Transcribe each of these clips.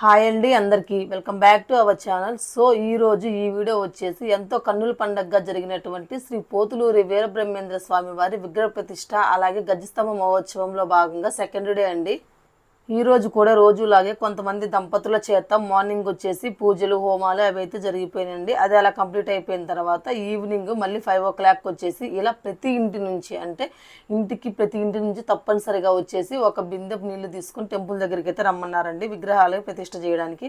Hi అండి అందరికీ. Welcome back to our channel. So ఈ రోజు ఈ వీడియో వచ్చేసి ఎంతో కన్నుల పండగగా జరిగినటువంటి శ్రీ పోతులూరి వీరబ్రహ్మేంద్ర స్వామి వారి విగ్రహ ప్రతిష్ట అలాగే గజస్తంభ మహోత్సవంలో భాగంగా సెకండ్ డే అండి. ఈరోజు రోజు కూడా రోజులాగే కొంతమంది దంపతుల చేత మార్నింగ్ వచ్చేసి పూజలు హోమాలు అవి అయితే జరిగిపోయినాయండి. అది అలా కంప్లీట్ అయిపోయిన తర్వాత ఈవినింగ్ మళ్ళీ ఫైవ్ ఓ క్లాక్ వచ్చేసి ఇలా ప్రతి ఇంటి నుంచి అంటే ఇంటికి ప్రతి ఇంటి నుంచి తప్పనిసరిగా వచ్చేసి ఒక బిందె నీళ్ళు తీసుకుని టెంపుల్ దగ్గరికి అయితే రమ్మన్నారండి. విగ్రహాలు ప్రతిష్ట చేయడానికి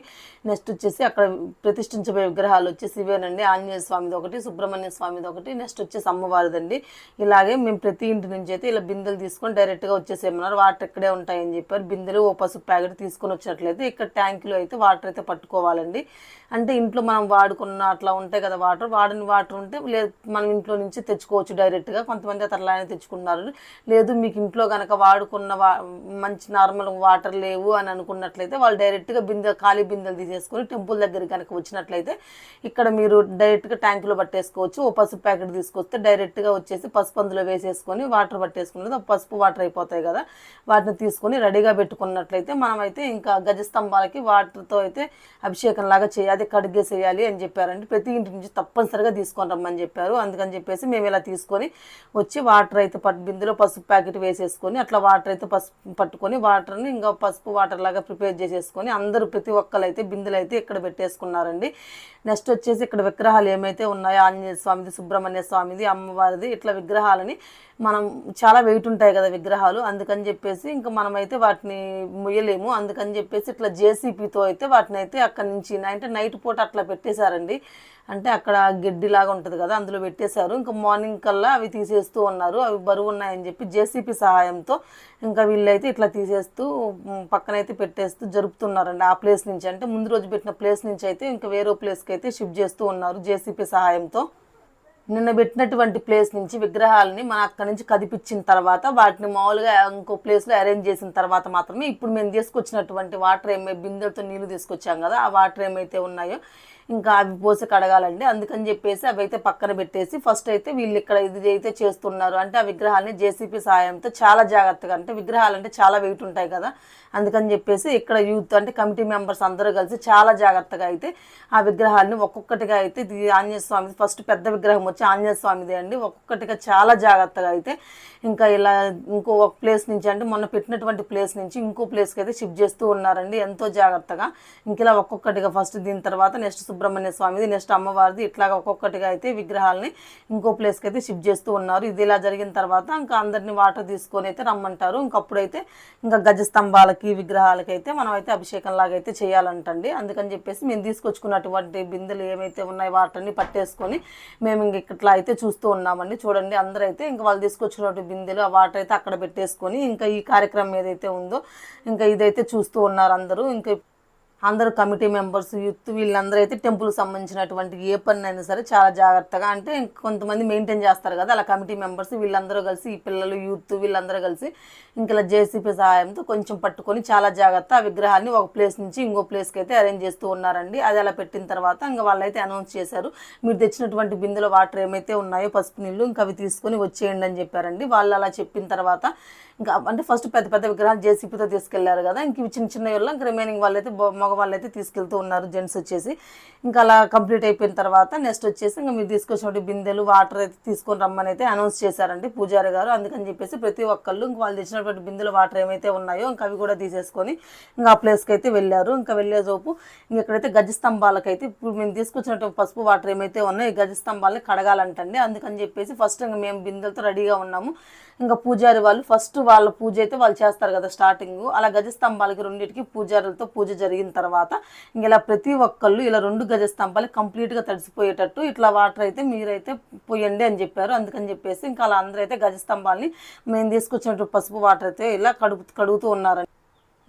నెక్స్ట్ వచ్చేసి అక్కడ ప్రతిష్ఠించబోయే విగ్రహాలు వచ్చేసి ఇవేనండి. ఆంజనేయ స్వామిది ఒకటి సుబ్రహ్మణ్య స్వామిది ఒకటి నెక్స్ట్ వచ్చేసి అమ్మవారిదండి. ఇలాగే మేము ప్రతి ఇంటి నుంచి అయితే ఇలా బిందెలు తీసుకొని డైరెక్ట్గా వచ్చేసేమన్నారు వాటర్ ఇక్కడే ఉంటాయని చెప్పారు. బిందెలు పసుపు ప్యాకెట్ తీసుకొని వచ్చినట్లయితే ఇక్కడ ట్యాంకులో అయితే వాటర్ అయితే పట్టుకోవాలండి. అంటే ఇంట్లో మనం వాడుకున్న అట్లా ఉంటాయి కదా వాటర్ వాడని వాటర్ ఉంటే లేదు మనం ఇంట్లో నుంచి తెచ్చుకోవచ్చు డైరెక్ట్గా కొంతమంది అయితే అలానే తెచ్చుకున్నారు లేదు మీకు ఇంట్లో కనుక వాడుకున్న వా మంచి నార్మల్ వాటర్ లేవు అని అనుకున్నట్లయితే వాళ్ళు డైరెక్ట్గా బిందె ఖాళీ బిందెలు తీసేసుకొని టెంపుల్ దగ్గర కనుక వచ్చినట్లయితే ఇక్కడ మీరు డైరెక్ట్గా ట్యాంకులో పట్టేసుకోవచ్చు. ఓ పసుపు ప్యాకెట్ తీసుకొస్తే డైరెక్ట్గా వచ్చేసి పసుపు అందులో వేసేసుకొని వాటర్ పట్టేసుకున్నది. పసుపు వాటర్ అయిపోతాయి కదా. వాటిని తీసుకొని రెడీగా పెట్టుకున్నట్లయితే మనమైతే ఇంకా గజస్తంభాలకి వాటర్తో అయితే అభిషేకం లాగా చేయాలి అది కడిగేసేయాలి అని చెప్పారండి. ప్రతి ఇంటి నుంచి తప్పనిసరిగా తీసుకొని రమ్మని చెప్పారు. అందుకని చెప్పేసి మేము ఇలా తీసుకొని వచ్చి వాటర్ అయితే పట్టు బిందులో పసుపు ప్యాకెట్ వేసేసుకొని అట్లా వాటర్ అయితే పసుపు పట్టుకొని వాటర్ని ఇంకా పసుపు వాటర్ లాగా ప్రిపేర్ చేసేసుకొని అందరూ ప్రతి ఒక్కరు అయితే బిందులు అయితే ఇక్కడ పెట్టేసుకున్నారండి. నెక్స్ట్ వచ్చేసి ఇక్కడ విగ్రహాలు ఏమైతే ఉన్నాయో ఆంజనేయ స్వామిది సుబ్రహ్మణ్య స్వామిది అమ్మవారిది ఇట్లా విగ్రహాలని మనం చాలా వెయిట్ ఉంటాయి కదా విగ్రహాలు. అందుకని చెప్పేసి ఇంకా మనమైతే వాటిని మొయ్యలేము. అందుకని చెప్పేసి ఇట్లా జేసీపీతో అయితే వాటిని అయితే అక్కడి నుంచి అంటే నైట్ పూట అట్లా పెట్టేశారండి. అంటే అక్కడ గడ్డిలాగా ఉంటుంది కదా అందులో పెట్టేశారు. ఇంకా మార్నింగ్ కల్లా అవి తీసేస్తూ ఉన్నారు. అవి బరువు ఉన్నాయని చెప్పి జేసీపీ సహాయంతో ఇంకా వీళ్ళైతే ఇట్లా తీసేస్తూ పక్కనైతే పెట్టేస్తూ జరుపుతున్నారండి ఆ ప్లేస్ నుంచి. అంటే ముందు రోజు పెట్టిన ప్లేస్ నుంచి అయితే ఇంకా వేరే ప్లేస్కి అయితే షిఫ్ట్ చేస్తూ ఉన్నారు జేసీపీ సహాయంతో. నిన్న పెట్టినటువంటి ప్లేస్ నుంచి విగ్రహాలని మనం అక్కడి నుంచి కదిపించిన తర్వాత వాటిని మామూలుగా ఇంకో ప్లేస్లో అరేంజ్ చేసిన తర్వాత మాత్రమే ఇప్పుడు మేము తీసుకొచ్చినటువంటి వాటర్ ఏమై బిందెలతో నీళ్ళు తీసుకొచ్చాం కదా ఆ వాటర్ ఏమైతే ఉన్నాయో ఇంకా అవి పోసి కడగాలండి. అందుకని చెప్పేసి అవి అయితే పక్కన పెట్టేసి ఫస్ట్ అయితే వీళ్ళు ఇక్కడ ఇది అయితే చేస్తున్నారు అంటే ఆ విగ్రహాలని జేసీపీ సాయంతో చాలా జాగ్రత్తగా అంటే విగ్రహాలు అంటే చాలా వెయిట్ ఉంటాయి కదా అందుకని చెప్పేసి ఇక్కడ యూత్ అంటే కమిటీ మెంబర్స్ అందరూ కలిసి చాలా జాగ్రత్తగా అయితే ఆ విగ్రహాలని ఒక్కొక్కటిగా అయితే ఆంజనేయ స్వామి ఫస్ట్ పెద్ద విగ్రహం వచ్చి ఆంజనేయ స్వామిది అండి. ఒక్కొక్కటిగా చాలా జాగ్రత్తగా అయితే ఇంకా ఇలా ఇంకో ఒక ప్లేస్ నుంచి అంటే మొన్న పెట్టినటువంటి ప్లేస్ నుంచి ఇంకో ప్లేస్కి అయితే షిఫ్ట్ చేస్తూ ఉన్నారండి. ఎంతో జాగ్రత్తగా. ఇంక ఇలా ఒక్కొక్కటిగా ఫస్ట్ దీని తర్వాత నెక్స్ట్ సుబ్రహ్మణ్య స్వామిది నెక్స్ట్ అమ్మవారిది ఇట్లాగా ఒక్కొక్కటిగా అయితే విగ్రహాలని ఇంకో ప్లేస్కి అయితే షిఫ్ట్ చేస్తూ ఉన్నారు. ఇది ఇలా జరిగిన తర్వాత ఇంకా అందరినీ వాటర్ తీసుకొని అయితే రమ్మంటారు. ఇంకప్పుడైతే ఇంకా గజస్తంభాలకి విగ్రహాలకి అయితే మనం అయితే అభిషేకం లాగా అయితే చేయాలంటండి. అందుకని చెప్పేసి మేము తీసుకొచ్చుకున్నటువంటి బిందెలు ఏమైతే ఉన్నాయో వాటిని పట్టేసుకొని మేము ఇంక ఇట్లా అయితే చూస్తూ ఉన్నామండి. చూడండి అందరూ అయితే ఇంకా వాళ్ళు తీసుకొచ్చినటువంటి బిందెలు ఆ వాటర్ అయితే అక్కడ పెట్టేసుకొని ఇంకా ఈ కార్యక్రమం ఏదైతే ఉందో ఇంకా ఇదైతే చూస్తూ ఉన్నారు అందరూ. ఇంకా అందరూ కమిటీ మెంబర్స్ యూత్ వీళ్ళందరూ అయితే టెంపుల్ సంబంధించినటువంటి ఏ పని అయినా సరే చాలా జాగ్రత్తగా అంటే కొంతమంది మెయింటైన్ చేస్తారు కదా అలా కమిటీ మెంబర్స్ వీళ్ళందరూ కలిసి ఈ పిల్లలు యూత్ వీళ్ళందరూ కలిసి ఇంకా జేసీపీ సహాయంతో కొంచెం పట్టుకొని చాలా జాగ్రత్త ఆ విగ్రహాన్ని ఒక ప్లేస్ నుంచి ఇంకో ప్లేస్కి అయితే అరేంజ్ చేస్తూ ఉన్నారండి. అది అలా పెట్టిన తర్వాత ఇంకా వాళ్ళైతే అనౌన్స్ చేశారు మీరు తెచ్చినటువంటి బిందెలో వాటర్ ఏమైతే ఉన్నాయో పసుపు నీళ్ళు ఇంకా అవి తీసుకొని వచ్చేయండి అని చెప్పారండి. వాళ్ళు అలా చెప్పిన తర్వాత ఇంకా అంటే ఫస్ట్ పెద్ద పెద్ద విగ్రహాలు జేసీపీతో తీసుకెళ్ళారు కదా ఇంక చిన్న చిన్న వాళ్ళు ఇంకా రిమైనింగ్ వాళ్ళైతే మగవాళ్ళు అయితే తీసుకెళ్తూ ఉన్నారు జెంట్స్ వచ్చేసి. ఇంకా అలా కంప్లీట్ అయిపోయిన తర్వాత నెక్స్ట్ వచ్చేసి ఇంకా మీరు తీసుకొచ్చినటువంటి బిందెలు వాటర్ అయితే తీసుకొని రమ్మని అయితే అనౌన్స్ చేశారండి పూజారి గారు. అందుకని చెప్పేసి ప్రతి ఒక్కళ్ళు ఇంక వాళ్ళు తెచ్చినటువంటి బిందెలు వాటర్ ఏమైతే ఉన్నాయో ఇంకా అవి కూడా తీసేసుకొని ఇంకా ఆ ప్లేస్కి అయితే వెళ్ళారు. ఇంకా వెళ్ళేలోపు ఇంక ఇక్కడైతే గజ స్తంభాలకైతే ఇప్పుడు మేము తీసుకొచ్చినటువంటి పసుపు వాటర్ ఏమైతే ఉన్నాయో ఈ గజ స్తంభాలని కడగాలంటండి. అందుకని చెప్పేసి ఫస్ట్ ఇంకా మేము బిందెలతో రెడీగా ఉన్నాము. ఇంకా పూజారి వాళ్ళు ఫస్ట్ వాళ్ళ పూజ అయితే వాళ్ళు చేస్తారు కదా స్టార్టింగ్ అలా గజస్తంభాలకి రెండింటికి పూజారులతో పూజ జరిగిన తర్వాత ఇలా ప్రతి ఒక్కళ్ళు ఇలా రెండు గజస్తంభాలు కంప్లీట్గా తడిసిపోయేటట్టు ఇట్లా వాటర్ అయితే మీరైతే పోయండి అని చెప్పారు. అందుకని చెప్పేసి ఇంకా అలా అందరూ అయితే గజస్తంభాలని మేము తీసుకొచ్చినట్టు పసుపు వాటర్ అయితే ఇలా కడుపు కడుగుతూ ఉన్నారండి.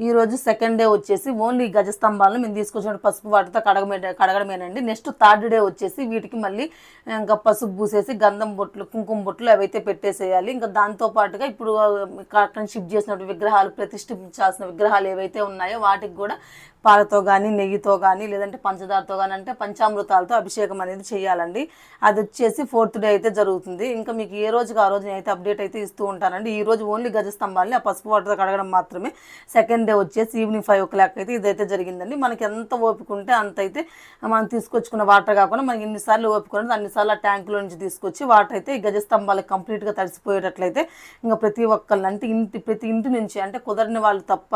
ఈరోజు సెకండ్ డే వచ్చేసి ఓన్లీ గజస్తంభాలను మేము తీసుకొచ్చిన పసుపు వాటితో కడగమే కడగడమేనండి. నెక్స్ట్ థర్డ్ డే వచ్చేసి వీటికి మళ్ళీ ఇంకా పసుపు పూసేసి గంధం బొట్లు కుంకుమ బొట్లు అవైతే పెట్టేసేయాలి. ఇంకా దాంతో పాటుగా ఇప్పుడు అక్కడ షిఫ్ట్ చేసినటువంటి విగ్రహాలు ప్రతిష్ఠించాల్సిన విగ్రహాలు ఏవైతే ఉన్నాయో వాటికి కూడా పాలతో కానీ నెయ్యితో కానీ లేదంటే పంచదారతో కానీ అంటే పంచామృతాలతో అభిషేకం అనేది చేయాలండి. అది వచ్చేసి ఫోర్త్ డే అయితే జరుగుతుంది. ఇంకా మీకు ఏ రోజుకి ఆ రోజు అయితే అప్డేట్ అయితే ఇస్తూ ఉంటానండి. ఈ రోజు ఓన్లీ గజస్తంభాలని ఆ పసుపు వాటర్తో కడగడం మాత్రమే. సెకండ్ డే వచ్చేసి ఈవినింగ్ ఫైవ్ ఓ క్లాక్ అయితే ఇదైతే జరిగిందండి. మనకి ఎంత ఓపిక ఉంటే అంత అయితే మనం తీసుకొచ్చుకున్న వాటర్ కాకుండా మనకి ఎన్నిసార్లు ఓపిక ఉంటుంది అన్నిసార్లు ఆ ట్యాంకులో నుంచి తీసుకొచ్చి వాటర్ అయితే ఈ గజస్తంభాలకు కంప్లీట్గా తడిసిపోయేటట్లయితే ఇంకా ప్రతి ఒక్కళ్ళు అంటే ఇంటి ప్రతి ఇంటి నుంచి అంటే కుదరని వాళ్ళు తప్ప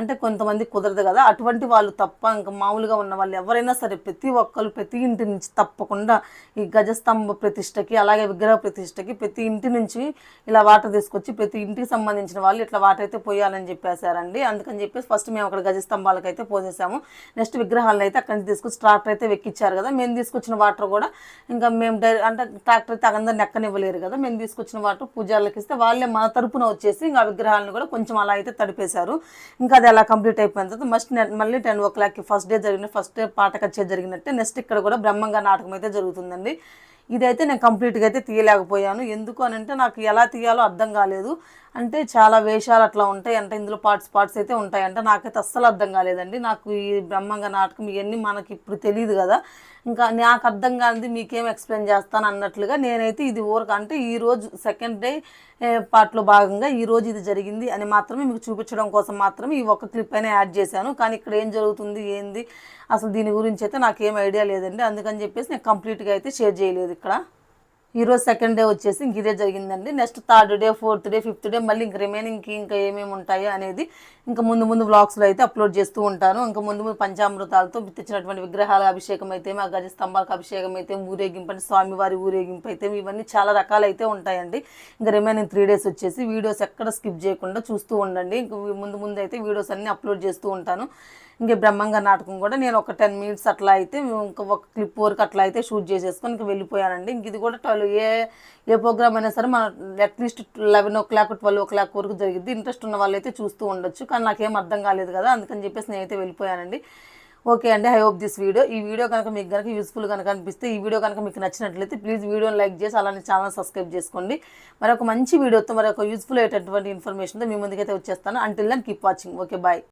అంటే కొంతమంది కుదరదు కదా. అటువంటి వాళ్ళు తప్ప ఇంకా మామూలుగా ఉన్న వాళ్ళు ఎవరైనా సరే ప్రతి ఒక్కరు ప్రతి ఇంటి నుంచి తప్పకుండా ఈ గజస్తంభ ప్రతిష్టకి అలాగే విగ్రహ ప్రతిష్టకి ప్రతి ఇంటి నుంచి ఇలా వాటర్ తీసుకొచ్చి ప్రతి ఇంటికి సంబంధించిన వాళ్ళు ఇట్లా వాటర్ అయితే పోయాలని చెప్పేశారండి. అందుకని అని చెప్పేసి ఫస్ట్ మేము అక్కడ గజస్తంభాలకు అయితే పోసేసాము. నెక్స్ట్ విగ్రహాలను అయితే అక్కడి నుంచి తీసుకొచ్చి ట్రాక్టర్ అయితే వెక్కిచ్చారు కదా. మేము తీసుకొచ్చిన వాటర్ కూడా ఇంకా మేము డై అంటే ట్రాక్టర్ అయితే అందరిని ఎక్కనివ్వలేరు కదా. మేము తీసుకొచ్చిన వాటర్ పూజారులకు ఇస్తే వాళ్ళే మన తరపున వచ్చేసి ఇంకా విగ్రహాలను కూడా కొంచెం అలా అయితే తడిపేశారు. ఇంకా అది అలా కంప్లీట్ అయిపోయిన తర్వాత మస్ట్ మళ్ళీ టెన్ ఓ క్లాక్కి ఫస్ట్ డే జరిగిన ఫస్ట్ డే పాట కచ్చే జరిగినట్టే నెక్స్ట్ ఇక్కడ కూడా బ్రహ్మంగా నాటకం అయితే జరుగుతుందండి. ఇదైతే నేను కంప్లీట్గా అయితే తీయలేకపోయాను. ఎందుకు అని అంటే నాకు ఎలా తీయాలో అర్థం కాలేదు. అంటే చాలా వేషాలు అట్లా ఉంటాయి అంటే ఇందులో పార్ట్స్ పార్ట్స్ అయితే ఉంటాయంటే. నాకైతే అస్సలు అర్థం కాలేదండి. నాకు ఈ బ్రహ్మంగా నాటకం ఇవన్నీ మనకి ఇప్పుడు తెలియదు కదా. ఇంకా నాకు అర్థం కానిది మీకేం ఎక్స్ప్లెయిన్ చేస్తాను అన్నట్లుగా నేనైతే ఇది ఊరక అంటే ఈరోజు సెకండ్ డే పార్ట్లో భాగంగా ఈరోజు ఇది జరిగింది అని మాత్రమే మీకు చూపించడం కోసం మాత్రమే ఈ ఒక్క క్లిప్ అయినా యాడ్ చేశాను. కానీ ఇక్కడ ఏం జరుగుతుంది ఏంది? అసలు దీని గురించి అయితే నాకేం ఐడియా లేదండి. అందుకని చెప్పేసి నేను కంప్లీట్గా అయితే షేర్ చేయలేదు ఇక్కడ. ఈరోజు సెకండ్ డే వచ్చేసి ఇంక ఇదే జరిగిందండి. Next third day fourth day fifth day మళ్ళీ ఇంక రిమైనింగ్కి ఇంకా ఏమేమి ఉంటాయో అనేది ఇంకా ముందు ముందు వ్లాగ్స్లో అయితే అప్లోడ్ చేస్తూ ఉంటాను. ఇంకా ముందు ముందు పంచామృతాలతో తెచ్చినటువంటి విగ్రహాల అభిషేకం అయితే ఆ గజ స్తంభాలకు అభిషేకం అయితే ఊరేగింపు అంటే స్వామివారి ఊరేగింపు అయితే ఇవన్నీ చాలా రకాలైతే ఉంటాయండి. ఇంకా రిమైనింగ్ త్రీ డేస్ వచ్చేసి వీడియోస్ ఎక్కడ స్కిప్ చేయకుండా చూస్తూ ఉండండి. ఇంక ముందు ముందు అయితే వీడియోస్ అన్నీ అప్లోడ్ చేస్తూ ఉంటాను. ఇంక బ్రహ్మంగా నాటకం కూడా నేను ఒక టెన్ మినిట్స్ అట్లా అయితే ఇంకా ఒక క్లిప్ వరకు అట్లా అయితే షూట్ చేసేసుకొని ఇంక వెళ్ళిపోయానండి. ఇంక ఇది కూడా ట్వెల్వ్ ఏ ఏ ప్రోగ్రామ్ అయినా సరే మన at least eleven o'clock twelve o'clock వరకు జరిగింది ఇంట్రెస్ట్ ఉన్న వాళ్ళు అయితే చూస్తూ ఉండొచ్చు. కానీ నాకేం అర్థం కాలేదు కదా అందుకని చెప్పేసి నేనైతే వెళ్ళిపోయానండి. ఓకే అండి ఐ హోప్ దిస్ వీడియో ఈ వీడియో కనుక మీకు కనుక యూస్ఫుల్ కనుక అనిపిస్తే ఈ వీడియో కనుక మీకు నచ్చినట్లయితే ప్లీజ్ వీడియోని లైక్ చేసి అలానే ఛానల్ సబ్స్క్రైబ్ చేసుకోండి. మరొక మంచి వీడియోతో మరొక యూస్ఫుల్ అయ్యేటటువంటి ఇన్ఫర్మేషన్తో మీ ముందుకైతే వచ్చేస్తాను. Until then keep watching okay bye